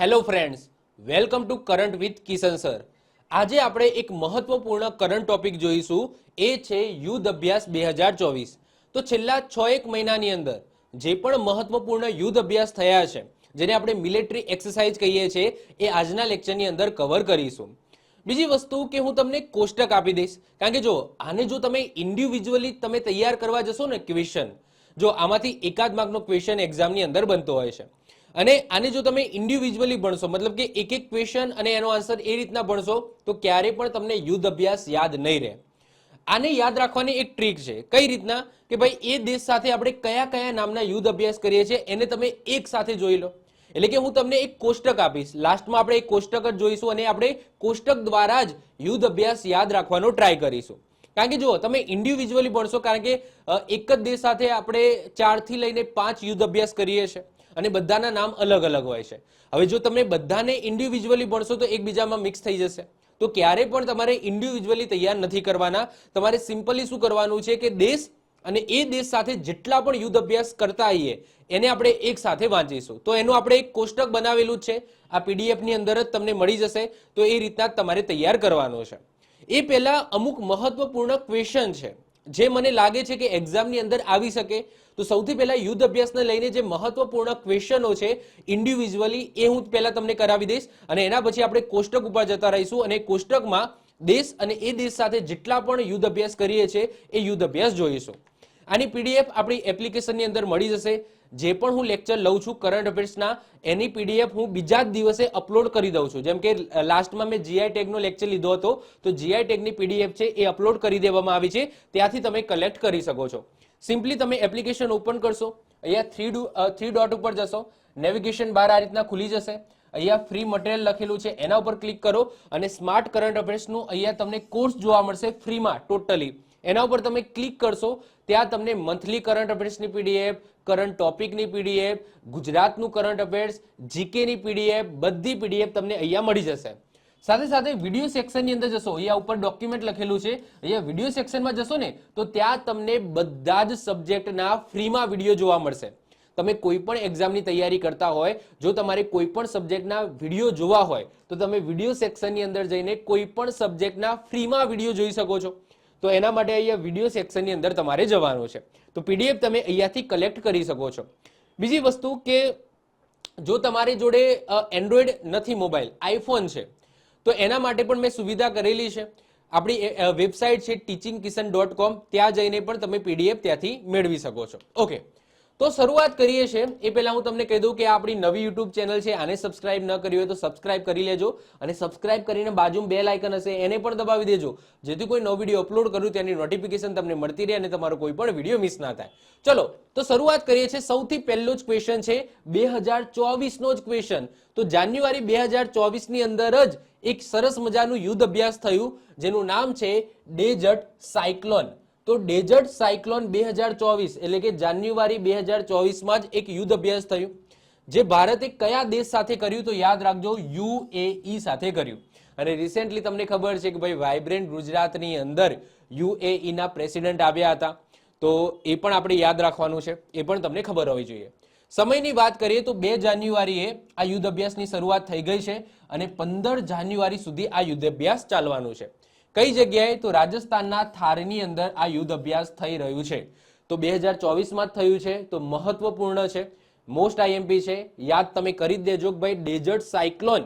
Hello friends welcome to current with Kishan sir આજે આપણે એક મહત્વપૂર્ણ કરંટ ટોપિક જોઈશું. એ છે યુદ્ધ અભ્યાસ બે હજાર ચોવીસ. તો છેલ્લા છ એક મહિનાની અંદર જે પણ મહત્વપૂર્ણ યુદ્ધ અભ્યાસ થયા છે, જેને આપણે મિલિટરી એક્સરસાઇઝ કહીએ છીએ, એ આજના લેક્ચરની અંદર કવર કરીશું. બીજી વસ્તુ કે હું તમને કોષ્ટક આપી દઈશ. કારણ કે જો, આને જો તમે ઇન્ડિવિજ્યુઅલી તમે તૈયાર કરવા જશો ને ક્વેશ્ચન જો આમાંથી એકાદ માર્કનો ક્વેશ્ચન એક્ઝામની અંદર બનતો હોય છે અને આને જો તમે ઇન્ડિવિજ્યુઅલી ભણશો, મતલબ કે એક એક ક્વેશ્ચન અને એનો આન્સર એ રીતના ભણશો, તો ક્યારે પણ તમને યુદ્ધ અભ્યાસ યાદ નહીં રહે. આને યાદ રાખવાની એક ટ્રીક છે. કઈ રીતના? કે ભાઈ, એ દેશ સાથે આપણે કયા કયા નામના યુદ્ધ અભ્યાસ કરીએ છીએ, એને તમે એક સાથે જોઈ લો. એટલે કે હું તમને એક કોષ્ટક આપીશ. લાસ્ટમાં આપણે એક કોષ્ટક જ જોઈશું અને આપણે કોષ્ટક દ્વારા જ યુદ્ધ અભ્યાસ યાદ રાખવાનો ટ્રાય કરીશું. કારણ કે જુઓ, તમે ઇન્ડિવિજ્યુઅલી ભણશો, કારણ કે એક જ દેશ સાથે આપણે ચારથી લઈને પાંચ યુદ્ધ અભ્યાસ કરીએ છીએ. અને બધાના નામ અલગ અલગ હોય છે. હવે જો તમે બધાને ઇન્ડિવિજ્યુઅલી ભણશો તો એકબીજામાં મિક્સ થઈ જશે. તો ક્યારે પણ તમારે ઇન્ડિવિજ્યુઅલી તૈયાર નથી કરવાના. તમારે સિમ્પલી શું કરવાનું છે કે દેશ અને એ દેશ સાથે જેટલા પણ યુદ્ધ અભ્યાસ કરતા આવીએ, એને આપણે એક સાથે વાંચીશું. તો એનું આપણે એક કોષ્ટક બનાવેલું જ છે. આ પીડીએફની અંદર જ તમને મળી જશે. તો એ રીતના તમારે તૈયાર કરવાનું છે. એ પહેલા અમુક મહત્વપૂર્ણ ક્વેશ્ચન છે. જે મને લાગે છે કે એક્ઝામની અંદર આવી શકે, તો સૌથી પહેલા યુદ્ધ અભ્યાસને લઈને જે મહત્વપૂર્ણ ક્વેશ્ચનો છે ઇન્ડિવિજ્યુઅલી એ હું પહેલા તમને કરાવી દઈશ. અને એના પછી આપણે કોષ્ટક ઉપર જતા રહીશું અને કોષ્ટકમાં દેશ અને એ દેશ સાથે જેટલા પણ યુદ્ધ અભ્યાસ કરીએ છીએ, એ યુદ્ધ અભ્યાસ જોઈશું. આની પીડીએફ આપણી એપ્લિકેશનની અંદર મળી જશે. જે પણ હું લેક્ચર લઉં છું કરંટ અફેર્સના એની પીડીએફ હું બીજા જ દિવસે અપલોડ કરી દઉં છું. જેમ કે લાસ્ટમાં મેં જીઆઈ ટેગનો લેક્ચર લીધો હતો, તો જીઆઈ ટેગની પીડીએફ છે એ અપલોડ કરી દેવામાં આવી છે. ત્યાંથી તમે કલેક્ટ કરી શકો છો. સિમ્પલી તમે એપ્લિકેશન ઓપન કરશો, અહીંયા થ્રી થ્રી ડોટ ઉપર જશો નેવિગેશન બાર આ રીતના ખુલી જશે. અહીંયા ફ્રી મટીરિયલ લખેલું છે, એના ઉપર ક્લિક કરો અને સ્માર્ટ કરંટ અફેર્સનું અહીંયા તમને કોર્સ જોવા મળશે ફ્રીમાં ટોટલી એના ઉપર તમે ક્લિક કરશો, ત્યાં તમને મંથલી કરંટ અફેર્સની પીડીએફ કરંટ ટોપિકની પીડીએફ ગુજરાતનું કરંટ અફેર્સ જીકેની પીડીએફ બધી પીડીએફ તમને અહીંયા મળી જશે. સાથે સાથે વીડિયો સેક્શનની અંદર જશો, અહીંયા ઉપર ડોક્યુમેન્ટ લખેલું છે. અહીંયા વીડિયો સેક્શનમાં જશો ને, તો ત્યાં તમને બધા જ સબ્જેક્ટના ફ્રીમાં વીડિયો જોવા મળશે. તમે કોઈ પણ એક્ઝામની તૈયારી કરતા હોય, જો તમારે કોઈ પણ સબ્જેક્ટના વીડિયો જોવા હોય, તો તમે વીડિયો સેક્શનની અંદર જઈને કોઈ પણ સબ્જેક્ટના ફ્રીમાં વીડિયો જોઈ શકો છો. તો એના માટે અહીંયા વીડિયો સેક્શનની અંદર તમારે જવાનું છે. તો પીડીએફ તમે અહીંયાથી કલેક્ટ કરી શકો છો. બીજી વસ્તુ કે જો તમારી જોડે એન્ડ્રોઈડ નથી મોબાઈલ આઈફોન છે, તો એના માટે પણ મેં સુવિધા કરેલી છે. આપણી વેબસાઇટ છે ટીચિંગ કિશન ડોટ કોમ ત્યાં જઈને પણ તમે પીડીએફ ત્યાંથી મેળવી શકો છો. ઓકે તો શરૂઆત કરીએ છીએ એ પહેલા હું તમને કહી દઉં કે આપણી નવી યુટ્યુબ ચેનલ છે, આને સબસ્ક્રાઇબ ન કરી હોય તો સબસ્ક્રાઇબ કરી લેજો અને સબસ્ક્રાઇબ કરીને બાજુમાં બે લાઇકન હશે, એને પણ દબાવી દેજો. જેથી કોઈ નવો વીડિયો અપલોડ કરું તેની નોટિફિકેશન તમને મળતી રહે અને તમારો કોઈ પણ વીડિયો મિસ ના થાય. ચલો, તો શરૂઆત કરીએ છીએ. સૌથી પહેલો જ ક્વેશ્ચન છે, બે હજાર ચોવીસનો જ ક્વેશ્ચન તો જાન્યુઆરી બે હજાર ચોવીસની અંદર જ એક સરસ મજાનું યુદ્ધ અભ્યાસ થયું, જેનું નામ છે ડેઝર્ટ સાયક્લોન. તો ડેઝર્ટ સાયક્લોન બે હજાર ચોવીસ, એટલે કે જાન્યુઆરી બે હજાર ચોવીસમાં જ એક યુદ્ધ અભ્યાસ થયું, જે ભારતે કયા દેશ સાથે કર્યું તો યાદ રાખજો, યુએઈ સાથે કર્યું. અને રિસેન્ટલી તમને ખબર છે કે ભાઈ વાઇબ્રન્ટ ગુજરાતની અંદર યુએઈ ના પ્રેસિડેન્ટ આવ્યા હતા. તો એ પણ આપણે યાદ રાખવાનું છે, એ પણ તમને ખબર હોવી જોઈએ. સમયની વાત કરીએ તો બે જાન્યુઆરીએ આ યુદ્ધ અભ્યાસની શરૂઆત થઈ ગઈ છે અને પંદર જાન્યુઆરી સુધી આ યુદ્ધ અભ્યાસ ચાલવાનું છે. કઈ જગ્યાએ તો રાજસ્થાનના થારની અંદર આ યુદ્ધ અભ્યાસ થઈ રહ્યું છે? તો બે હજાર ચોવીસમાં જ થયું છે, તો મહત્વપૂર્ણ છે. મોસ્ટ આઈએમપી છે. યાદ તમે કરી દેજો કે ભાઈ ડેઝર્ટ સાયક્લોન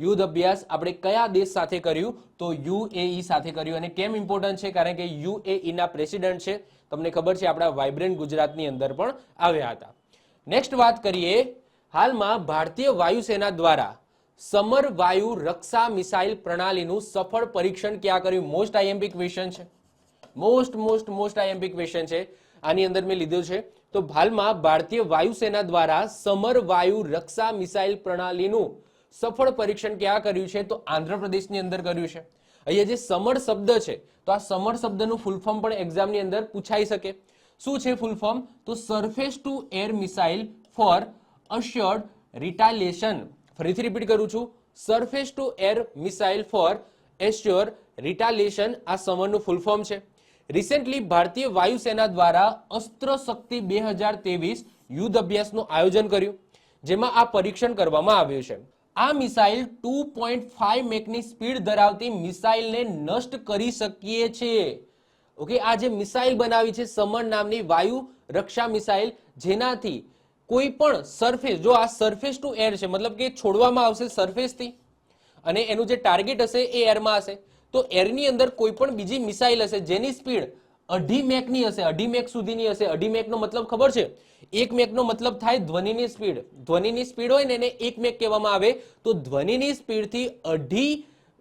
યુદ્ધ અભ્યાસ આપણે કયા દેશ સાથે કર્યું? તો યુએઈ સાથે કર્યું. અને કેમ ઇમ્પોર્ટન્ટ છે? કારણ કે યુએઈ ના પ્રેસિડેન્ટ છે. તમને ખબર છે આપણા વાઇબ્રન્ટ ગુજરાતની અંદર પણ આવ્યા હતા. નેક્સ્ટ વાત કરીએ, હાલમાં ભારતીય વાયુસેના દ્વારા સમર વાયુ રક્ષા મિસાઇલ પ્રણાલીનું સફળ પરીક્ષણ ક્યાં કર્યું? મોસ્ટ આઈએમપી ક્વેશ્ચન છે. Most most most IMP question છે. આની અંદર મેં લીધું છે. તો હાલમાં ભારતીય વાયુસેના દ્વારા સમર વાયુ રક્ષા મિસાઇલ પ્રણાલીનું સફળ પરીક્ષણ ક્યાં કર્યું છે? તો આંધ્રપ્રદેશની અંદર કર્યું છે. અહીંયા જે સમર શબ્દ છે, તો આ સમર શબ્દનું ફૂલ ફોર્મ પણ એક્ઝામની અંદર પૂછાઈ શકે. શું છે ફૂલ ફોર્મ તો surface to air missile for assured retaliation ફરીથી રિપીટ કરું છું. Surface to air missile for assure retaliation આ સમરનું ફૂલ ફોર્મ છે. રિસેન્ટલી ભારતીય વાયુસેના દ્વારા અસ્ત્ર શક્તિ બે હજાર ત્રેવીસ યુદ્ધ અભ્યાસનું આયોજન કર્યું, જેમાં આ પરીક્ષણ કરવામાં આવ્યું છે. આ મિસાઇલ ટુ પોઈન્ટ ફાઈવ મેકની સ્પીડ ધરાવતી મિસાઇલને નષ્ટ કરી શકીએ છીએ. ઓકે આ જે મિસાઇલ બનાવી છે સમર નામની વાયુ રક્ષા મિસાઇલ જેનાથી કોઈ પણ સરફેસ જો આ સરફેસ ટુ એર છે, મતલબ કે છોડવામાં આવશે સરફેસથી અને એનું જે ટાર્ગેટ હશે એ એરમાં હશે, તો એરની અંદર કોઈ પણ બીજી મિસાઇલ હશે, જેની સ્પીડ અઢી મેકની હશે, અઢી મેક સુધીની હશે, અઢી મેકનો મતલબ ખબર છે? એક મેકનો મતલબ થાય ધ્વનિની સ્પીડ ધ્વનિની સ્પીડ હોય ને એને એક મેક કહેવામાં આવે, તો ધ્વનિની સ્પીડથી અઢી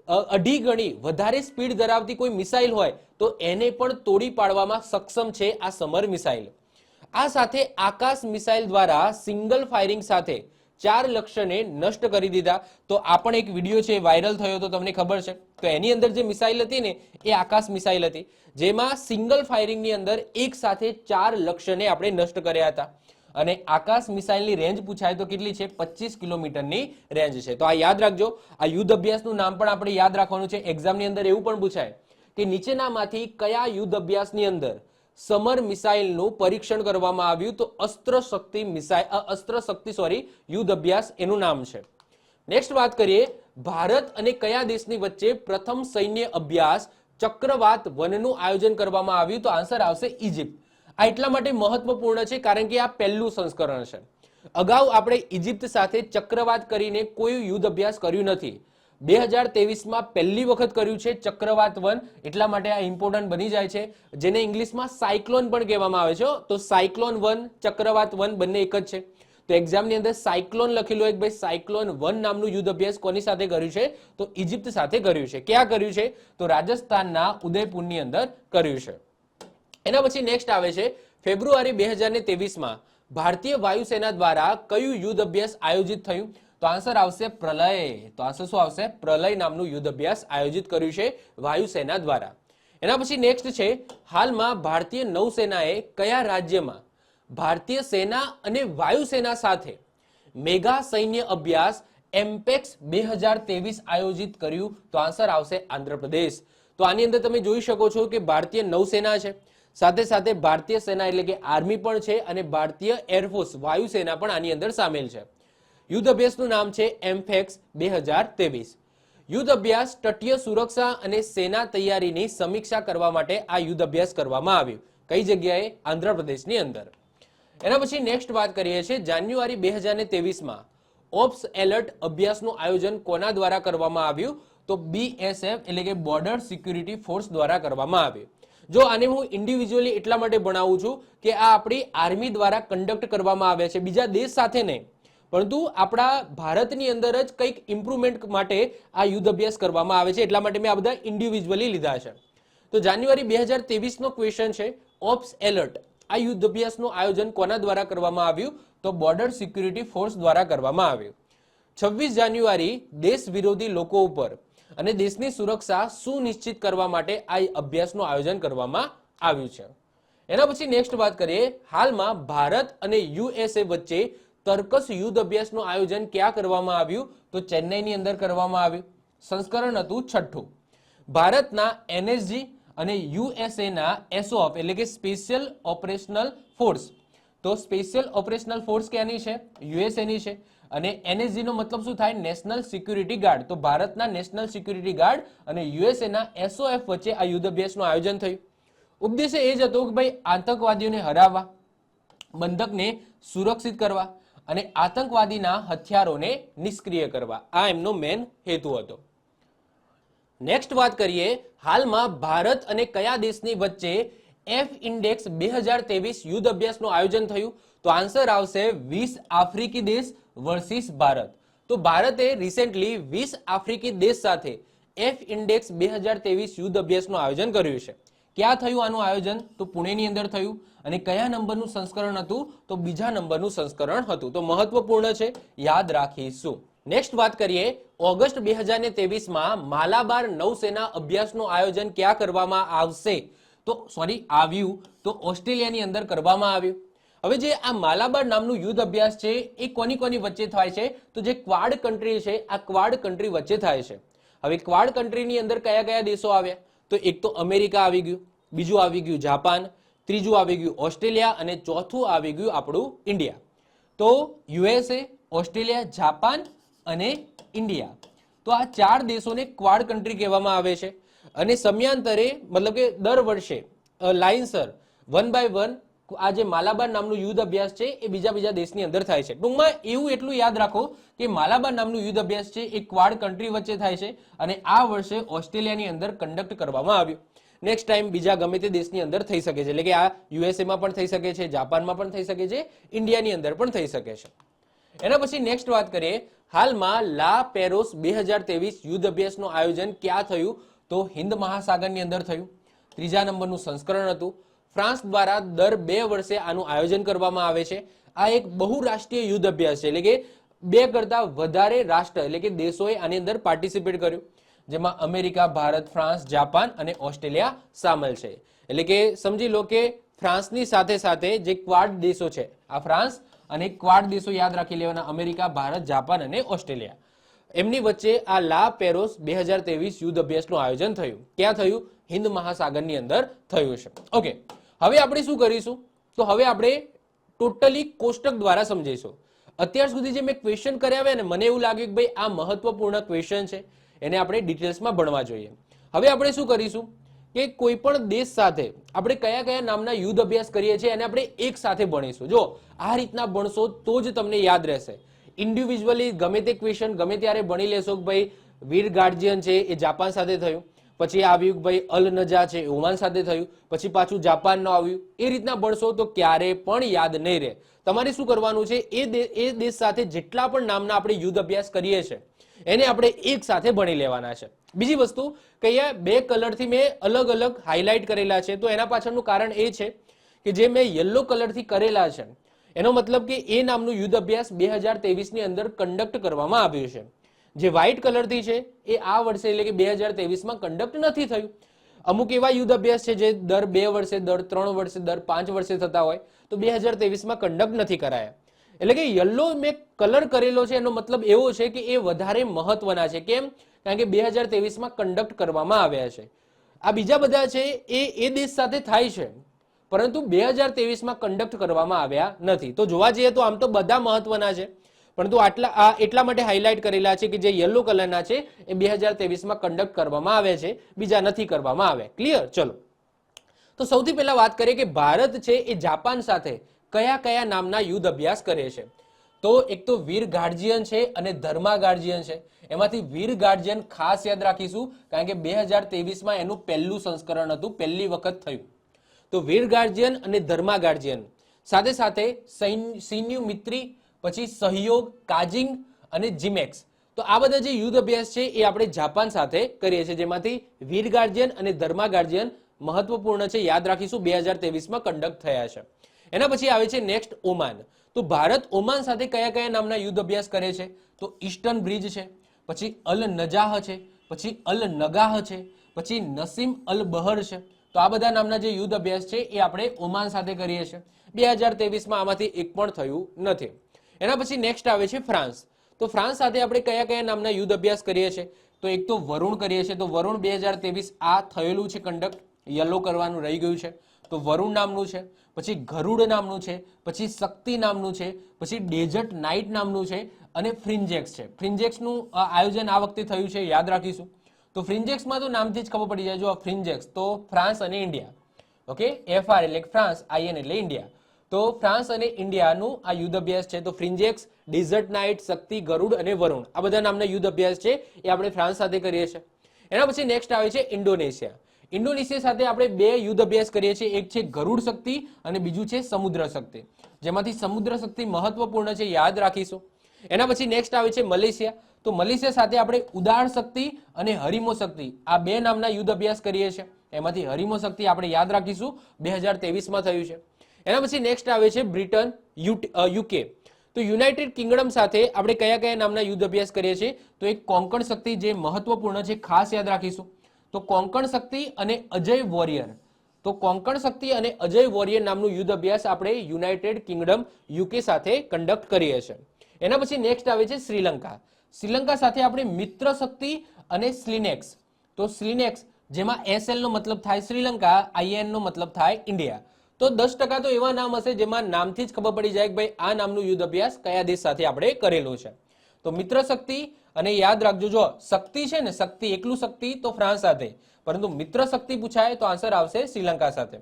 અઢી ગણી વધારે સ્પીડ ધરાવતી કોઈ મિસાઇલ હોય, તો એને પણ તોડી પાડવામાં સક્ષમ છે આ સમર મિસાઇલ આ સાથે આકાશ મિસાઇલ દ્વારા સિંગલ ફાયરિંગ સાથે ચાર લક્ષ્યને નષ્ટ કરી દીધા. તો આ પણ એક વીડિયો છે, વાયરલ થયો તો તમને ખબર છે. તો એની અંદર જે મિસાઇલ હતી ને, એ આકાશ મિસાઇલ હતી. જેમાં સિંગલ ફાયરિંગની અંદર એક સાથે ચાર લક્ષ્યને આપણે નષ્ટ કર્યા હતા. અને આકાશ મિસાઇલની રેન્જ પૂછાય તો કેટલી છે? પચીસ કિલોમીટરની રેન્જ છે. તો આ યાદ રાખજો. આ યુદ્ધ અભ્યાસનું નામ પણ આપણે યાદ રાખવાનું છે. એક્ઝામની અંદર એવું પણ પૂછાય કે નીચેનામાંથી કયા યુદ્ધ અભ્યાસની અંદર સમર મિસાઇલનું પરીક્ષણ કરવામાં આવ્યું તો અસ્ત્ર શક્તિ મિસાઇલ અસ્ત્ર શક્તિ સોરી યુદ્ધ અભ્યાસ એનું નામ છે. નેક્સ્ટ વાત કરીએ, ભારત અને કયા દેશની વચ્ચે પ્રથમ સૈન્ય અભ્યાસ ચક્રવાત વનનું આયોજન કરવામાં આવ્યું તો આન્સર આવશે ઇજિપ્ત આ એટલા માટે મહત્વપૂર્ણ છે કારણ કે આ પહેલું સંસ્કરણ છે. અગાઉ આપણે ઇજિપ્ત સાથે ચક્રવાત કરીને કોઈ યુદ્ધ અભ્યાસ કર્યું નથી. બે હજાર તેવીસમાં પહેલી વખત કર્યું છે ચક્રવાત વન. એટલા માટે આ ઇમ્પોર્ટન્ટ બની જાય છે. જેને ઇંગ્લિશમાં સાયક્લોન પણ કહેવામાં આવે છે તો સાયક્લોન વન, ચક્રવાત વન બંને એક જ છે. તો એક્ઝામની અંદર સાયક્લોન લખેલું એક ભાઈ, સાયક્લોન વન નામનું યુદ્ધ અભ્યાસ કોની સાથે કર્યું છે? તો ઇજિપ્ત સાથે કર્યું છે. ક્યાં કર્યું છે? તો રાજસ્થાનના ઉદયપુરની અંદર કર્યું છે. એના પછી નેક્સ્ટ આવે છે, ફેબ્રુઆરી બે હજાર તેવીસમાં ભારતીય વાયુસેના દ્વારા કયું યુદ્ધ અભ્યાસ આયોજિત થયું? તો આન્સર આવશે પ્રલય. તો આન્સર શું આવશે? પ્રલય નામનું યુદ્ધ અભ્યાસ આયોજિત કર્યું છે વાયુસેના દ્વારા. એના પછી નેક્સ્ટ છે, હાલમાં ભારતીય નૌસેનાએ કયા રાજ્યમાં ભારતીય સેના અને વાયુસેના સાથે મેગા સૈન્ય અભ્યાસ એમ્પેક્સ બે હજાર ત્રેવીસ આયોજિત કર્યું? તો આન્સર આવશે આંધ્રપ્રદેશ. તો આની અંદર તમે જોઈ શકો છો કે ભારતીય નૌસેના છે. સાથે સાથે ભારતીય સેના એટલે કે આર્મી પણ છે અને ભારતીય એરફોર્સ વાયુસેના પણ આની અંદર સામેલ છે. યુદ્ધ અભ્યાસનું નામ છે એમફેક્સ બે હજાર ત્રેવીસ. યુદ્ધ અભ્યાસ, તટીય સુરક્ષા અને સેના તૈયારીની સમીક્ષા કરવા માટે આ યુદ્ધ અભ્યાસ કરવામાં આવ્યો. કઈ જગ્યાએ? આંધ્રપ્રદેશની અંદર. એના પછી નેક્સ્ટ વાત કરીએ છીએ જાન્યુઆરી બે હજાર ત્રેવીસમાં. ઓપ્સ એલર્ટ અભ્યાસનું આયોજન કોના દ્વારા કરવામાં આવ્યું? તો બીએસએફ એટલે કે બોર્ડર સિક્યુરિટી ફોર્સ દ્વારા કરવામાં આવ્યું. જો આને હું ઇન્ડિવિજ્યુઅલી એટલા માટે ભણાવું છું કે આ આપણી આર્મી દ્વારા કન્ડક્ટ કરવામાં આવે છે. બીજા દેશ સાથે નહીં. પરંતુ આપણા ભારતની અંદર જ કંઈક ઇમ્પ્રુવમેન્ટ માટે આ યુદ્ધ અભ્યાસ કરવામાં આવે છે. એટલા માટે મેં આ બધા ઇન્ડિવિજ્યુઅલી લીધા છે. તો જાન્યુઆરી બે હજાર ત્રેવીસનો ક્વેશ્ચન છે ઓપ્સ એલર્ટ આ યુદ્ધ અભ્યાસનું આયોજન કોના દ્વારા કરવામાં આવ્યું? તો બોર્ડર સિક્યુરિટી ફોર્સ દ્વારા કરવામાં આવ્યું. છવ્વીસ જાન્યુઆરી દેશ વિરોધી લોકો ઉપર અને દેશની સુરક્ષા સુનિશ્ચિત કરવા માટે આ અભ્યાસનું આયોજન કરવામાં આવ્યું છે. એના પછી નેક્સ્ટ વાત કરીએ. હાલમાં ભારત અને યુએસએ વચ્ચે તર્કસ યુદ્ધ અભ્યાસનું આયોજન ક્યાં કરવામાં આવ્યું? તો ચેન્નાઈની અંદર કરવામાં આવ્યું. સંસ્કરણ હતું છઠ્ઠું. ભારતના એનએસજી અને યુએસએના એસઓફ એટલે કે સ્પેશિયલ ઓપરેશનલ ફોર્સ. તો સ્પેશિયલ ઓપરેશનલ ફોર્સ ક્યાંની છે? યુએસએની છે. અને એનએસજીનો મતલબ શું થાય? National security guard. તો ભારતના નેશનલ સિક્યુરિટી ગાર્ડ અને યુએસએના એસઓએફ વચ્ચે આ યુદ્ધ અભ્યાસનું આયોજન થયું. ઉપદેશ એ જ હતો કે ભાઈ આતંકવાદીઓને હરાવવા, બંધકને સુરક્ષિત કરવા. અને આતંકવાદીના હથિયારોને નિષ્ક્રિય કરવા. આ એમનો મેન હેતુ હતો. નેક્સ્ટ વાત કરીએ, હાલમાં ભારત અને કયા દેશની વચ્ચે એફ ઇન્ડેક્સ બે હજાર ત્રેવીસ યુદ્ધ અભ્યાસનું આયોજન થયું? તો આન્સર આવશે વીસ આફ્રિકી દેશ વર્સિસ ભારત. તો ભારતે રિસેન્ટલી વીસ આફ્રિકી દેશ સાથે એફ ઇન્ડેક્સ બે હજાર ત્રેવીસ યુદ્ધ અભ્યાસનું આયોજન કર્યું છે. ક્યાં થયું આનું આયોજન? તો પુણેની અંદર થયું. અને કયા નંબરનું સંસ્કરણ હતું? તો બીજા નંબરનું સંસ્કરણ હતું. તો મહત્વપૂર્ણ છે, યાદ રાખીશું. નેક્સ્ટ વાત કરીએ. ઓગસ્ટ બે હજાર ત્રેવીસમાં માલાબાર નૌસેના અભ્યાસનું આયોજન ક્યાં કરવામાં આવશે? તો સોરી આવ્યું. તો ઓસ્ટ્રેલિયાની અંદર કરવામાં આવ્યું. હવે જે આ માલાબાર નામનું યુદ્ધ અભ્યાસ છે, એ કોની કોની વચ્ચે થાય છે? તો જે ક્વાડ કન્ટ્રી છે, આ ક્વાડ કન્ટ્રી વચ્ચે થાય છે. હવે ક્વાડ કન્ટ્રીની અંદર કયા કયા દેશો આવ્યા? તો એક તો અમેરિકા આવી ગયું, બીજું આવી ગયું જાપાન, ત્રીજું આવી ગયું ઓસ્ટ્રેલિયા અને ચોથું આવી ગયું આપણું ઇન્ડિયા. તો યુએસએ, ઓસ્ટ્રેલિયા, જાપાન અને ઇન્ડિયા. તો આ ચાર દેશોને ક્વાડ કન્ટ્રી કહેવામાં આવે છે. અને સમયાંતરે, મતલબ કે દર વર્ષે લાઇનસર વન બાય વન આ જે માલાબાર નામનું યુદ્ધ અભ્યાસ છે, એ બીજા બીજા દેશની અંદર થાય છે. ટૂંકમાં એવું એટલું યાદ રાખો કે માલાબાર નામનું યુદ્ધ અભ્યાસ છે, એ ક્વાડ કન્ટ્રી વચ્ચે થાય છે અને આ વર્ષે ઓસ્ટ્રેલિયાની અંદર કન્ડક્ટ કરવામાં આવ્યું. નેક્સ્ટ ટાઈમ બીજા ગમે તે દેશની અંદર થઈ શકે છે. એટલે કે આ યુએસએમાં પણ થઈ શકે છે જાપાનમાં પણ થઈ શકે છે ઇન્ડિયાની અંદર પણ થઈ શકે છે. એના પછી નેક્સ્ટ વાત કરીએ. હાલમાં લા પેરોસ બે હજાર ત્રેવીસ યુદ્ધ અભ્યાસનું આયોજન ક્યાં થયું? તો હિન્દ મહાસાગરની અંદર થયું. ત્રીજા નંબરનું સંસ્કરણ હતું. ફ્રાન્સ દ્વારા દર બે વર્ષે આનું આયોજન કરવામાં આવે છે. આ એક બહુરાષ્ટ્રીય યુદ્ધ અભ્યાસ છે. એટલે કે બે કરતા વધારે રાષ્ટ્ર, એટલે કે દેશોએ આની અંદર પાર્ટિસિપેટ કર્યું. જેમાં અમેરિકા, ભારત, ફ્રાન્સ, જાપાન અને ઓસ્ટ્રેલિયા સામેલ છે. એટલે કે સમજી લો કે ફ્રાન્સની સાથે સાથે જે ક્વાડ દેશો છે, આ ફ્રાન્સ અને ક્વાડ દેશો યાદ રાખી લેવાના અમેરિકા, ભારત, જાપાન અને ઓસ્ટ્રેલિયા. એમની વચ્ચે આ લા પેરોસ બે હજાર તેવીસ યુદ્ધ અભ્યાસનું આયોજન થયું. ક્યાં થયું? હિન્દ મહાસાગરની અંદર થયું છે. ઓકે હવે આપણે શું કરીશું? તો હવે આપણે ટોટલી કોષ્ટક દ્વારા સમજીશું. અત્યાર સુધી જે મેં ક્વેશ્ચન કર્યા ને, મને એવું લાગ્યું કે ભાઈ આ મહત્વપૂર્ણ ક્વેશ્ચન છે, એને આપણે ડિટેલ્સમાં ભણવા જોઈએ. હવે આપણે શું કરીશું? કે કોઈ પણ દેશ સાથે આપણે કયા કયા નામના યુદ્ધ અભ્યાસ કરીએ છીએ અને આપણે એક સાથે ભણીશું. જો આ રીતના ભણશો તો જ તમને યાદ રહેશે. ઇન્ડિવિજ્યુઅલી ગમે તે ક્વેશ્ચન ગમે ત્યારે ભણી લેશો કે ભાઈ વીર ગાર્જિયન છે એ જાપાન સાથે થયું. પછી આવ્યું ભાઈ અલ નજા છે ઓમાન સાથે થયું. પછી પાછું જાપાનનો આવ્યું. એ રીતના ભણશો તો ક્યારે પણ યાદ નહીં રહે. તમારે શું કરવાનું છે? એ એ દેશ સાથે જેટલા પણ નામના આપણે યુદ્ધ અભ્યાસ કરીએ છીએ એને આપણે એક સાથે ભણી લેવાના છે. બીજી વસ્તુ, કે બે કલરથી મેં અલગ અલગ હાઇલાઇટ કરેલા છે. તો એના પાછળનું કારણ એ છે કે જે મેં યલો કલરથી કરેલા છે, એનો મતલબ કે એ નામનું યુદ્ધ અભ્યાસ બે હજારની અંદર કન્ડક્ટ કરવામાં આવ્યું છે. જે વ્હાઇટ કલરથી છે, એ આ વર્ષે એટલે કે બે હજાર ત્રેવીસમાં કન્ડક્ટ નથી થયું. અમુક એવા યુદ્ધ અભ્યાસ છે જે દર બે વર્ષે, દર ત્રણ વર્ષે, દર પાંચ વર્ષે થતા હોય, તો બે હજાર ત્રેવીસમાં કન્ડક્ટ નથી કરાયા. એટલે કે યલો મેં કલર કરેલો છે, એનો મતલબ એવો છે કે એ વધારે મહત્વના છે. કેમ? કારણ કે બે હજાર ત્રેવીસમાં કન્ડક્ટ કરવામાં આવ્યા છે. આ બીજા બધા છે, એ એ દેશ સાથે થાય છે. પરંતુ બે હજાર ત્રેવીસમાં કન્ડક્ટ કરવામાં આવ્યા નથી. તો જોવા જઈએ તો આમ તો બધા મહત્વના છે. પરંતુ આટલા આ એટલા માટે હાઇલાઇટ કરેલા છે કે જે યલો કલરના છે, એ બે હજાર ત્રેવીસમાં કન્ડક્ટ કરવામાં આવે છે, બીજા નથી કરવામાં આવે. ક્લિયર ચલો. તો સૌથી પહેલા વાત કરીએ કે ભારત છે એ જાપાન સાથે કયા કયા નામના યુદ્ધ અભ્યાસ કરે છે? તો એક તો વીર ગાર્જિયન છે અને ધર્મા ગાર્જિયન છે. એમાંથી વીર ગાર્જિયન ખાસ યાદ રાખીશું, કારણ કે બે હજાર ત્રેવીસમાં એનું પહેલું સંસ્કરણ હતું, પહેલી વખત થયું. તો વીર ગાર્જિયન અને ધર્મા ગાર્જિયન. સાથે સાથે સિન્યુ મિત્રી પછી સહયોગ, કાજિંગ અને જીમેક્સ. તો આ બધા જે યુદ્ધ અભ્યાસ છે એ આપણે જાપાન સાથે કરીએ છીએ, જેમાંથી વીર ગાર્જિયન અને ધર્મા ગાર્જિયન મહત્વપૂર્ણ છે. યાદ રાખીશું, બે હજાર ત્રેવીસમાં કન્ડક્ટ થયા છે. એના પછી આવે છે નેક્સ્ટ ઓમાન. તો ભારત ઓમાન સાથે કયા કયા નામના યુદ્ધ અભ્યાસ કરે છે? તો ઈસ્ટર્ન બ્રિજ છે, પછી અલ નજાહ છે, પછી અલ નગાહ છે, પછી નસીમ અલ બહર છે. તો આ બધા નામના જે યુદ્ધ અભ્યાસ છે એ આપણે ઓમાન સાથે કરીએ છીએ. બે હજાર ત્રેવીસમાં આમાંથી એક પણ થયું નથી. એના પછી નેક્સ્ટ આવે છે ફ્રાન્સ. તો ફ્રાન્સ સાથે આપણે કયા કયા નામના યુદ્ધ અભ્યાસ કરીએ છીએ? તો એક તો વરુણ કરીએ છીએ. તો વરુણ બે આ થયેલું છે કંડક્ટ યલો કરવાનું રહી ગયું છે. તો વરુણ નામનું છે, પછી ગરુડ નામનું છે, પછી શક્તિ નામનું છે, પછી ડેઝર્ટ નાઇટ નામનું છે અને ફ્રિન્જેક્સ છે. ફ્રિન્જેક્સનું આયોજન આ વખતે થયું છે, યાદ રાખીશું. તો ફ્રિન્જેક્સમાં તો નામથી જ ખબર પડી જાય. જો ફ્રિન્જેક્સ તો ફ્રાન્સ અને ઇન્ડિયા. ઓકે? એફઆર એટલે ફ્રાન્સ આઈએન એટલે ઇન્ડિયા. તો ફ્રાન્સ અને ઇન્ડિયાનું આ યુદ્ધ અભ્યાસ છે. તો ફ્રિન્જેક્સ, ડિઝર્ટ નાઇટ, શક્તિ, ગરુડ અને વરુણ આ બધા નામના યુદ્ધ અભ્યાસ છે એ આપણે ફ્રાન્સ સાથે કરીએ છીએ. એના પછી નેક્સ્ટ આવે છે ઇન્ડોનેશિયા. ઇન્ડોનેશિયા સાથે આપણે બે યુદ્ધ અભ્યાસ કરીએ છીએ. એક છે ગરુડ શક્તિ અને બીજું છે સમુદ્ર શક્તિ. જેમાંથી સમુદ્ર શક્તિ મહત્વપૂર્ણ છે યાદ રાખીશું. એના પછી નેક્સ્ટ આવે છે મલેશિયા. તો મલેશિયા સાથે આપણે ઉદાર શક્તિ અને હરિમો શક્તિ આ બે નામના યુદ્ધ અભ્યાસ કરીએ છીએ. એમાંથી હરિમો શક્તિ આપણે યાદ રાખીશું. બે હજાર ત્રેવીસમાં થયું છે. એના પછી નેક્સ્ટ આવે છે બ્રિટન યુકે. તો યુનાઇટેડ કિંગડમ સાથે આપણે કયા કયા નામના યુદ્ધ અભ્યાસ કરીએ છીએ? તો એક કોંકણ શક્તિ જે મહત્વપૂર્ણ છે, ખાસ યાદ રાખીશું. તો કોંકણ શક્તિ અને અજય વોરિયર. તો કોંકણ શક્તિ અને અજય વોરિયર નામનું યુદ્ધ અભ્યાસ આપણે યુનાઇટેડ કિંગડમ, યુકે સાથે કન્ડક્ટ કરીએ છીએ. એના પછી નેક્સ્ટ આવે છે શ્રીલંકા. શ્રીલંકા સાથે આપણે મિત્ર શક્તિ અને સ્લિનેક્સ તો સ્લિનેક્સ જેમાં એસએલ નો મતલબ થાય શ્રીલંકા આઈએન નો મતલબ થાય ઇન્ડિયા. તો દસ ટકા તો એવા નામ હશે જેમાં નામથી જ ખબર પડી જાય કે ભાઈ આ નામનું યુદ્ધ અભ્યાસ કયા દેશ સાથે આપણે કરેલું છે. તો મિત્ર શક્તિ અને યાદ રાખજો, જો શક્તિ છે ને, શક્તિ એકલું શક્તિ તો ફ્રાન્સ સાથે. પરંતુ મિત્ર શક્તિ પૂછાય તો આન્સર આવશે શ્રીલંકા સાથે.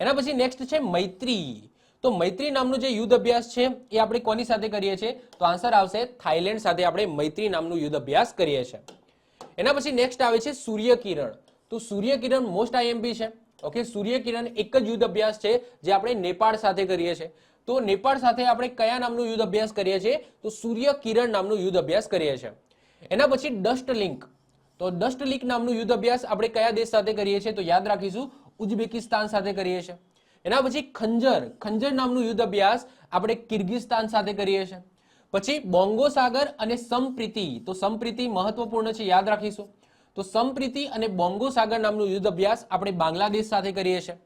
એના પછી નેક્સ્ટ છે મૈત્રી. તો મૈત્રી નામનું જે યુદ્ધ અભ્યાસ છે એ આપણે કોની સાથે કરીએ છીએ? તો આન્સર આવશે થાઈલેન્ડ સાથે આપણે મૈત્રી નામનું યુદ્ધ અભ્યાસ કરીએ છીએ. એના પછી નેક્સ્ટ આવે છે સૂર્યકિરણ. તો સૂર્યકિરણ મોસ્ટ આઈએમપી છે. ઓકે સૂર્યકિરણ એક જ યુદ્ધ અભ્યાસ છે જે આપણે નેપાળ સાથે કરીએ છીએ. તો નેપાળ સાથે આપણે કયા નામનું યુદ્ધ અભ્યાસ કરીએ છીએ? તો સૂર્યકિરણ નામનું યુદ્ધ અભ્યાસ કરીએ છીએ. એના પછી ડસ્ટ લિંક તો ડસ્ટ લિંક નામનું યુદ્ધ અભ્યાસ આપણે કયા દેશ સાથે કરીએ છીએ? તો યાદ રાખીશું, ઉઝબેકિસ્તાન સાથે કરીએ છીએ. એના પછી ખંજર. ખંજર નામનું યુદ્ધ અભ્યાસ આપણે કિર્ગિસ્તાન સાથે કરીએ છીએ. પછી બોંગો સાગર અને સમપ્રીતિ તો સમપ્રીતિ મહત્વપૂર્ણ છે, યાદ રાખીશું. તો સમપ્રીતિ અને બોંગો સાગર નામનું યુદ્ધ અભ્યાસ આપણે બાંગ્લાદેશ સાથે કરીએ છીએ.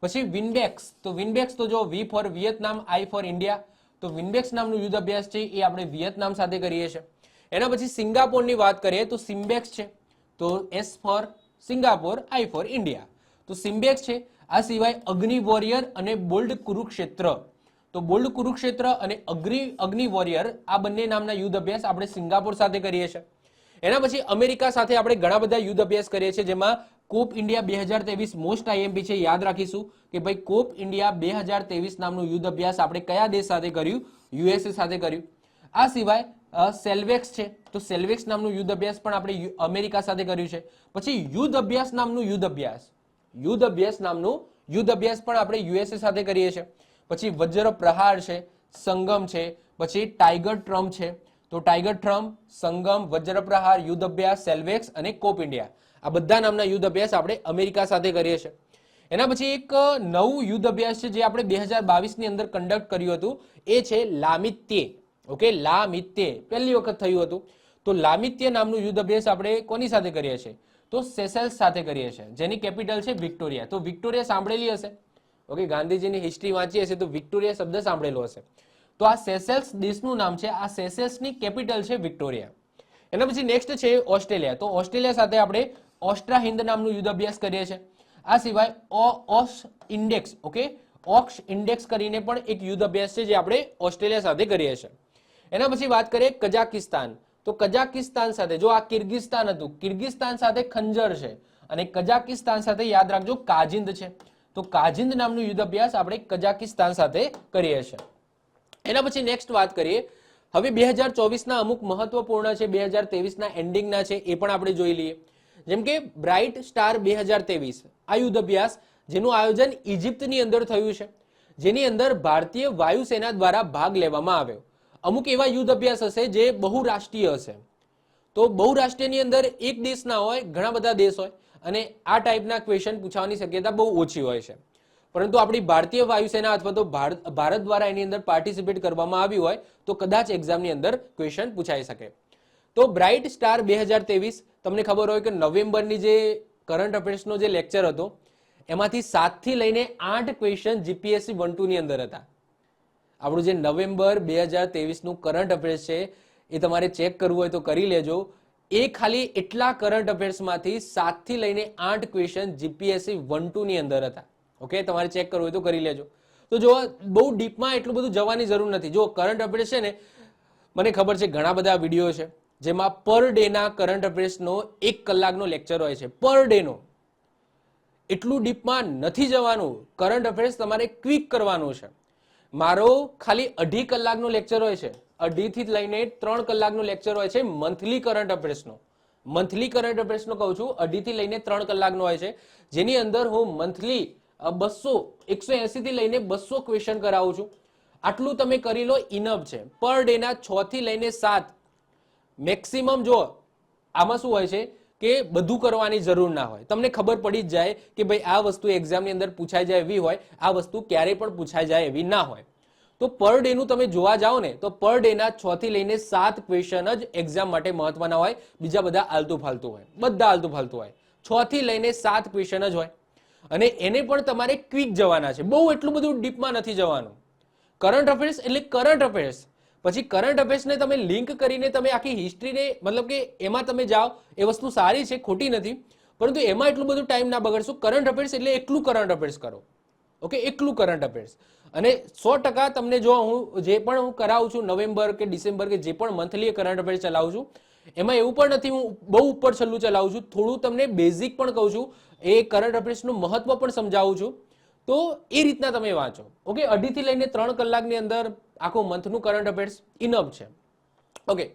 પછી વિનબેક્સ. તો વિનબેક્સ તો જો V for Vietnam, I for India. તો વિનબેક્સ નામનું યુદ્ધ અભ્યાસ છે એ આપણે વિયેતનામ સાથે કરીએ છીએ. એના પછી સિંગાપોરની વાત કરીએ તો સિમ્બેક્સ છે. તો S for Singapore, I for India. તો સિમ્બેક્સ છે. આ સિવાય અગ્નિ વોરિયર અને બોલ્ડ કુરુક્ષેત્ર. તો બોલ્ડ કુરુક્ષેત્ર અને અગ્નિ અગ્નિ વોરિયર આ બંને નામના યુદ્ધ અભ્યાસ આપણે સિંગાપોર સાથે કરીએ છીએ. એના પછી અમેરિકા સાથે આપણે ઘણા બધા યુદ્ધ અભ્યાસ કરીએ છીએ, જેમાં કોપ ઇન્ડિયા બે હજાર ત્રેવીસ મોસ્ટ આઈએમપી છે, યાદ રાખીશું કે ભાઈ કોપ ઇન્ડિયા બે હજાર ત્રેવીસ નામનું યુદ્ધ અભ્યાસ આપણે કયા દેશ સાથે કર્યું? યુએસએ સાથે કર્યું. આ સિવાય સેલ્વેક્સ છે, તો સેલ્વેક્સ નામનું યુદ્ધ અભ્યાસ પણ આપણે અમેરિકા સાથે કર્યું છે. પછી યુદ્ધ અભ્યાસ નામનું યુદ્ધ અભ્યાસ. યુદ્ધ અભ્યાસ નામનું યુદ્ધ અભ્યાસ પણ આપણે યુએસએ સાથે કરીએ છીએ. પછી વજ્ર પ્રહાર છે, સંગમ છે, પછી ટાઈગર ટ્રમ્પ છે તો ટાઈગર ટ્રમ્પ, સંગમ વજ્રપ્રહાર યુદ્ધ અભ્યાસ, સેલ્વેક્સ અને કોપ ઇન્ડિયા. આ બધા નામના યુદ્ધ અભ્યાસ આપણે અમેરિકા સાથે કરીએ છીએ. એના પછી એક નવું યુદ્ધ અભ્યાસ છે જે આપણે બે હજાર બાવીસની અંદર કન્ડક્ટ કર્યું હતું. એ છે લામિત્ય. ઓકે, લામિત્ય. પહેલી વખત થયું હતું. તો લામિત્ય નામનું યુદ્ધ અભ્યાસ આપણે કોની સાથે કરીએ છીએ? તો સેસેલ્સ સાથે કરીએ છીએ. જેની કેપિટલ છે વિક્ટોરિયા. તો વિક્ટોરિયા સાંભળેલી હશે? ઓકે, ગાંધીજીની હિસ્ટ્રી વાંચી હશે તો વિક્ટોરિયા શબ્દ સાંભળેલો હશે. તો આ સેસેલ્સ દેશનું નામ છે, આ સેસેલ્સની કેપિટલ છે વિક્ટોરિયા. એના પછી નેક્સ્ટ છે ઓસ્ટ્રેલિયા. તો ઓસ્ટ્રેલિયા સાથે આપણે ઓસ્ટ્રા હિન્દ નામનું યુદ્ધ અભ્યાસ કરીએ છીએ. આ સિવાય AUSINDEX, okay? AUSINDEX કરીને પણ એક યુદ્ધ અભ્યાસ છે જે આપણે ઓસ્ટ્રેલિયા સાથે કરીએ છીએ. એના પછી વાત કરીએ કઝાકિસ્તાન. તો કઝાકિસ્તાન સાથે, જો આ કિર્ગિસ્તાન હતું, કિર્ગિસ્તાન સાથે ખંજર છે. અને કઝાકિસ્તાન સાથે યાદ રાખજો કાજિંદ છે. તો કાજિંદ નામનું યુદ્ધ અભ્યાસ આપણે કઝાકિસ્તાન સાથે કરીએ છીએ. એના પછી નેક્સ્ટ વાત કરીએ. હવે બે હજાર ચોવીસના અમુક મહત્વપૂર્ણ છે, બે હજાર તેવીસના એન્ડિંગના છે, એ પણ આપણે જોઈ લઈએ. જેમ કે બ્રાઇટ સ્ટાર બે હજાર તેવીસ આ યુદ્ધ અભ્યાસ, જેનું આયોજન ઇજિપ્તની અંદર થયું છે. જેની અંદર ભારતીય વાયુસેના દ્વારા ભાગ લેવામાં આવ્યો. અમુક એવા યુદ્ધ અભ્યાસ હશે જે બહુરાષ્ટ્રીય હશે. તો બહુરાષ્ટ્રીયની અંદર એક દેશ ના હોય, ઘણા બધા દેશ હોય, અને આ ટાઈપના ક્વેશ્ચન પૂછવાની શક્યતા બહુ ઓછી હોય છે. પરંતુ આપણી ભારતીય વાયુસેના અથવા તો ભારત ભારત દ્વારા એની અંદર પાર્ટિસિપેટ કરવામાં આવ્યું હોય તો કદાચ એક્ઝામની અંદર ક્વેશ્ચન પૂછાઈ શકે. તો બ્રાઇટ સ્ટાર બે હજાર ત્રેવીસ, તમને ખબર હોય કે નવેમ્બરની જે કરંટ અફેર્સનો જે લેક્ચર હતો, એમાંથી સાતથી લઈને આઠ ક્વેશ્ચન જીપીએસસી વન ટુની અંદર હતા. આપણું જે નવેમ્બર બે હજાર ત્રેવીસનું કરંટ અફેર્સ છે, એ તમારે ચેક કરવું હોય તો કરી લેજો. એ ખાલી એટલા કરંટ અફેર્સમાંથી સાતથી લઈને આઠ ક્વેશ્ચન જીપીએસસી વન ટુની અંદર હતા. ઓકે? તમારે ચેક કરવું હોય તો કરી લેજો. તો જો બહુ ડીપમાં એટલું બધું જવાની જરૂર નથી. જો કરંટ અફેર્સ છે ને, મને ખબર છે ઘણા બધા વીડિયો છે, જેમાં પર ડેના કરંટ અફેર્સનો એક કલાકનો લેક્ચર હોય છે. પર ડેનો એટલું ડીપમાં નથી જવાનું. કરંટ અફેર્સ તમારે ક્વિક કરવાનું છે. મારો ખાલી અઢી કલાકનો લેક્ચર હોય છે. અઢીથી લઈને ત્રણ કલાકનો લેક્ચર હોય છે મંથલી કરંટ અફેર્સનો મંથલી કરંટ અફેર્સનો કહું છું, અઢીથી લઈને ત્રણ કલાકનો હોય છે. જેની અંદર હું મંથલી બસો, એકસો એસીથી લઈને બસો ક્વેશ્ચન કરાવું છું. આટલું તમે કરી લો ઇનફ છે. પર ડેના છ થી લઈને સાત. મેક્સિમમ જો, આમાં શું હોય છે કે બધું કરવાની જરૂર ના હોય. તમને ખબર પડી જ જાય કે ભાઈ આ વસ્તુ એક્ઝામની અંદર પૂછાઈ જાય એવી હોય, આ વસ્તુ ક્યારેય પણ પૂછાઈ જાય એવી ના હોય. તો પર ડે નું તમે જોવા જાઓ ને, તો પર ડે ના છ થી લઈને સાત ક્વેશ્ચન જ એક્ઝામ માટે મહત્વના હોય. બીજા બધા આલતું ફાલતું હોય. બધા આલતું ફાલતું હોય. છ થી લઈને સાત ક્વેશ્ચન જ હોય. અને એને પણ તમારે ક્વિક જવાના છે. બહુ એટલું બધું ડીપમાં નથી જવાનું. કરંટ અફેર્સ એટલે કરંટ અફેર્સ પછી કરંટ અફેર્સને તમે લિંક કરીને તમે આખી હિસ્ટ્રીને મતલબ કે એમાં તમે જાઓ, એ વસ્તુ સારી છે, ખોટી નથી. પરંતુ એમાં એટલું બધું ટાઈમ ના બગડશો. કરંટ અફેર્સ એટલે એકલું કરંટ અફેર્સ કરો. ઓકે એકલું કરંટ અફેર્સ અને સો ટકા તમને જો હું જે પણ હું કરાવું છું, નવેમ્બર કે ડિસેમ્બર કે જે પણ મંથલી કરંટ અફેર્સ ચલાવું છું, એમાં એવું પણ નથી હું બહુ ઉપર છેલ્લું ચલાવું છું. થોડું તમને બેઝિક પણ કહું છું. એ કરંટ અફેર્સનું મહત્વ પણ સમજાવું છું. તો એ રીતના તમે વાંચો. ઓકે, અઢીથી લઈને ત્રણ કલાકની અંદર આખું મંથનું કરંટ અફેર્સ ઇનફ છે. ઓકે,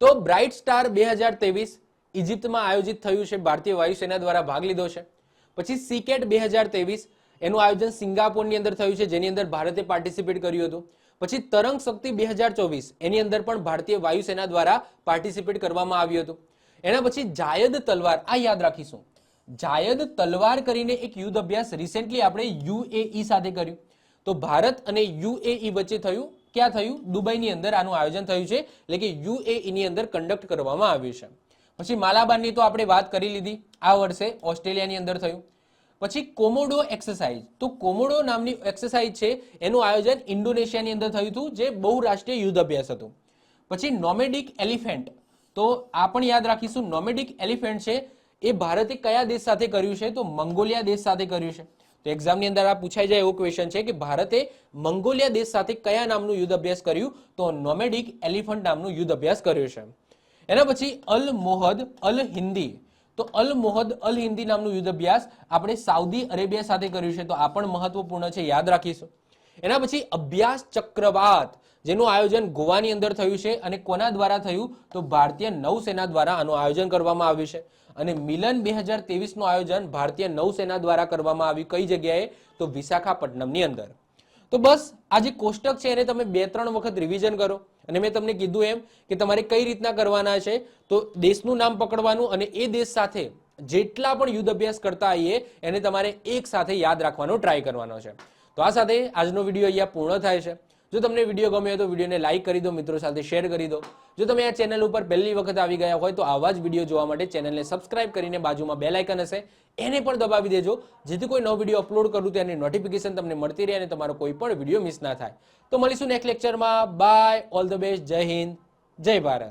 તો બ્રાઇટ સ્ટાર બે હજાર ત્રેવીસ ઇજિપ્તમાં આયોજિત થયું છે. ભારતીય વાયુસેના દ્વારા ભાગ લીધો છે. પછી સીકેટ બે હજાર ત્રેવીસ એનું આયોજન સિંગાપોરની અંદર થયું છે, જેની અંદર ભારતે પાર્ટિસિપેટ કર્યું હતું. પછી તરંગ શક્તિ બે હજાર ચોવીસ એની અંદર પણ ભારતીય વાયુસેના દ્વારા પાર્ટિસિપેટ કરવામાં આવ્યું હતું. એના પછી જાયદ તલવાર, આ યાદ રાખીશું. જાયદ તલવાર કરીને એક યુદ્ધ અભ્યાસ રિસેન્ટલી આપણે યુએઈ સાથે કર્યું. તો ભારત અને યુએઈ વચ્ચે થયું, ક્યાં થયું? દુબઈની અંદર આનું આયોજન થયું છે. એટલે કે યુએઈની અંદર કન્ડક્ટ કરવામાં આવ્યું છે. પછી માલાબારની તો આપણે વાત કરી લીધી, આ વર્ષે ઓસ્ટ્રેલિયાની અંદર થયું. પછી કોમોડો એક્સરસાઇઝ. તો કોમોડો નામની એક્સરસાઇઝ છે, એનું આયોજન ઇન્ડોનેશિયાની અંદર થયું હતું, જે બહુરાષ્ટ્રીય યુદ્ધ અભ્યાસ હતું. પછી નોમેડિક એલિફેન્ટ. તો આ પણ યાદ રાખીશું, નોમેડિક એલિફેન્ટ છે એ ભારતે કયા દેશ સાથે કર્યું છે? તો મંગોલિયા દેશ સાથે કર્યું છે. તો એક્ઝામની અંદર આ પૂછાઈ જાય એવો ક્વેશ્ચન છે કે ભારતે મંગોલિયા દેશ સાથે કયા નામનું યુદ્ધ અભ્યાસ કર્યું? તો નોમેડિક એલિફન્ટ નામનું યુદ્ધ અભ્યાસ કર્યો છે. એના પછી અલ મોહદ અલ હિન્દી. તો અલ મોહદ અલ હિન્દી નામનું યુદ્ધ અભ્યાસ આપણે સાઉદી અરેબિયા સાથે કર્યું છે. તો આ પણ મહત્વપૂર્ણ છે. યાદ રાખીશું. એના પછી અભ્યાસ ચક્રવાત. જેનું આયોજન ગોવાની અંદર થયું છે અને કોના દ્વારા થયું? તો ભારતીય નૌસેના દ્વારા આનું આયોજન કરવામાં આવ્યું છે. અને મિલન બે હજાર તેવીસનું આયોજન ભારતીય નૌસેના દ્વારા કરવામાં આવ્યું. કઈ જગ્યાએ? તો વિશાખાપટ્ટનમની અંદર. તો બસ, આ જે કોષ્ટક છે એને તમે બે ત્રણ વખત રિવિઝન કરો. અને મેં તમને કીધું એમ કે તમારે કઈ રીતના કરવાના છે? તો દેશનું નામ પકડવાનું અને એ દેશ સાથે જેટલા પણ યુદ્ધ અભ્યાસ કરતા આવીએ એને તમારે એક સાથે યાદ રાખવાનો ટ્રાય કરવાનો છે. તો આ સાથે આજનો વીડિયો અહીંયા પૂર્ણ થાય છે. જો તમને વીડિયો ગમે તો વિડીયોને લાઇક કરી દો, મિત્રો સાથે શેર કરી દો. જો તમે આ ચેનલ ઉપર પહેલી વખત આવી ગયા હોય તો આવા જ વીડિયો જોવા માટે ચેનલને સબસ્ક્રાઇબ કરીને બાજુમાં બે લાઇકન હશે. એને પણ દબાવી દેજો. જેથી કોઈ નવો વીડિયો અપલોડ કરું તેની નોટિફિકેશન તમને મળતી રહે અને તમારો કોઈ પણ વીડિયો મિસ ના થાય. તો મળીશું નેક્સ્ટ લેક્ચરમાં બાય ઓલ ધ બેસ્ટ જય હિન્દ જય ભારત